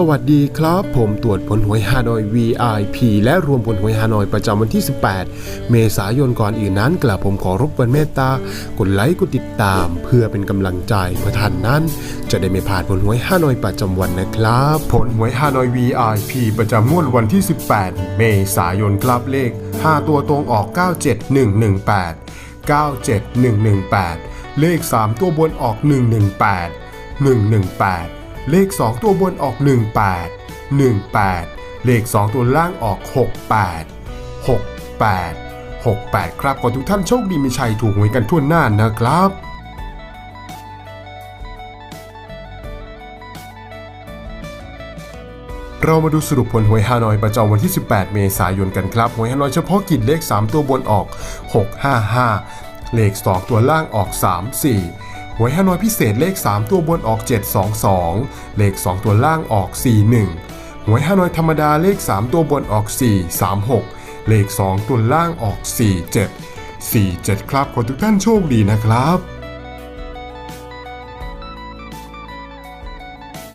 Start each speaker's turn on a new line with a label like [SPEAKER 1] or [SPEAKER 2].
[SPEAKER 1] สวัสดีครับ ผมตรวจผลหวยฮานอย VIP และรวมผลหวยฮานอยประจำวันที่ 18 เมษายนก่อนอื่นนั้นกลับผมขอรบกวนเมตตากดไลค์กดติดตาม เพื่อเป็นกำลังใจเพื่อท่านนั้น จะได้ไม่พลาดผลหวยฮานอยประจำวันนะครับ ผลหวยฮานอย VIP ประจำงวดวันที่ 18 เมษายนครับเลข 5 ตัวตรงออก 97118 97118 เลข 3 ตัวบนออก 118 118 เลข 2 ตัวบนออก 18 18 เลข 2 ตัวล่างออก 68 68 68 ครับขอทุกท่านโชคดีมีชัยถูกหวยกันทั่วหน้านะครับเรามาดูสรุปผลหวยฮานอยประจำวันที่ 18 เมษายนกันครับ หวยฮานอยเฉพาะกิจเลข 3 ตัวบนออก 655 เลข 2 ตัวล่างออก 34 หวยฮานอยพิเศษเลข 3 ตัวบนออก 722 เลข 2 ตัวล่างออก 41 หวยฮานอยธรรมดาเลข 3 ตัวบนออก 436 เลข 2 ตัวล่างออก 47 47 ครับขอทุกท่านโชคดีนะครับ